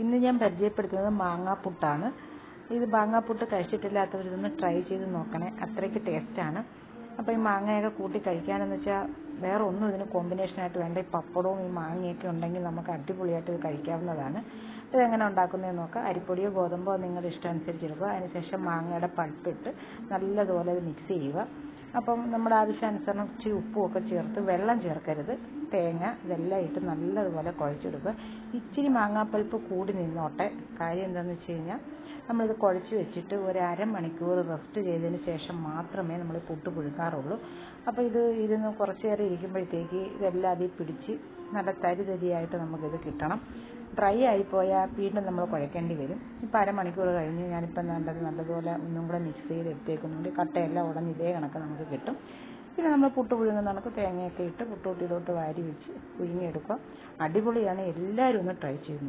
ഇന്ന് ഞാൻ പരിചയപ്പെടുത്തുന്നത് മാങ്ങാപ്പുട്ടാണ്. ഇത് മാങ്ങാപ്പുട്ട് കഴിച്ചിട്ടില്ലാത്തവർ ഇതൊന്ന് ട്രൈ ചെയ്ത് നോക്കണേ. അത്രയ്ക്ക് ടേസ്റ്റാണ് അപ്പോൾ ഈ മാങ്ങയൊക്കെ കൂട്ടി കഴിക്കാനെന്ന് വെച്ചാൽ വേറെ ഒന്നും ഇതിന് കോമ്പിനേഷനായിട്ട് വേണ്ട. ഈ പപ്പടവും ഈ മാങ്ങയൊക്കെ ഉണ്ടെങ്കിൽ നമുക്ക് അടിപൊളിയായിട്ട് ഇത് കഴിക്കാവുന്നതാണ്. ഇത് എങ്ങനെ ഉണ്ടാക്കുന്നതെന്ന് നോക്കാം. അരിപ്പൊടിയോ ഗോതമ്പോ നിങ്ങളുടെ ഇഷ്ടം അനുസരിച്ച് എടുക്കുക. അതിനുശേഷം മാങ്ങയുടെ പൾപ്പിട്ട് നല്ലതുപോലെ ഇത് മിക്സ് ചെയ്യുക. അപ്പം നമ്മുടെ ആവശ്യാനുസരണം ഇച്ചിരി ഉപ്പും ഒക്കെ ചേർത്ത് വെള്ളം ചേർക്കരുത്. തേങ്ങ ഇതെല്ലാം ഇട്ട് നല്ലതുപോലെ കുഴച്ചെടുക്കുക. ഇച്ചിരി മാങ്ങാപ്പൾപ്പ് കൂടി നിന്നോട്ടെ. കാര്യം എന്താണെന്ന് വെച്ച് കഴിഞ്ഞാൽ നമ്മളിത് കുഴച്ച് വെച്ചിട്ട് ഒരു അരമണിക്കൂർ റെസ്റ്റ് ചെയ്തതിന് ശേഷം മാത്രമേ നമ്മൾ പുട്ട് പുഴുക്കാറുള്ളൂ. അപ്പോൾ ഇത് ഇരുന്ന് കുറച്ച് നേരം ഇരിക്കുമ്പോഴത്തേക്ക് ഇതെല്ലാം അതിൽ പിടിച്ച് നല്ല തരി തരിയായിട്ട് നമുക്കിത് കിട്ടണം. ഡ്രൈ ആയിപ്പോയാൽ വീണ്ടും നമ്മൾ കുഴക്കേണ്ടി വരും. ഇപ്പോൾ അരമണിക്കൂർ കഴിഞ്ഞ് ഞാനിപ്പം നല്ലത് നല്ലതുപോലെ ഒന്നും കൂടെ മിക്സ് ചെയ്ത് എടുത്തേക്കുന്നുണ്ട്. കട്ടയെല്ലാം ഉടഞ്ഞ് ഇതേ കണക്ക് നമുക്ക് കിട്ടും. പിന്നെ നമ്മൾ പുട്ട് പുഴുങ്ങുന്ന കണക്ക് തേങ്ങയൊക്കെ ഇട്ട് പുട്ടുകുട്ടിയിലോട്ട് വാരി വെച്ച് പുഴുങ്ങിയെടുക്കുക. അടിപൊളിയാണ്. എല്ലാവരും ഒന്ന് ട്രൈ ചെയ്ത്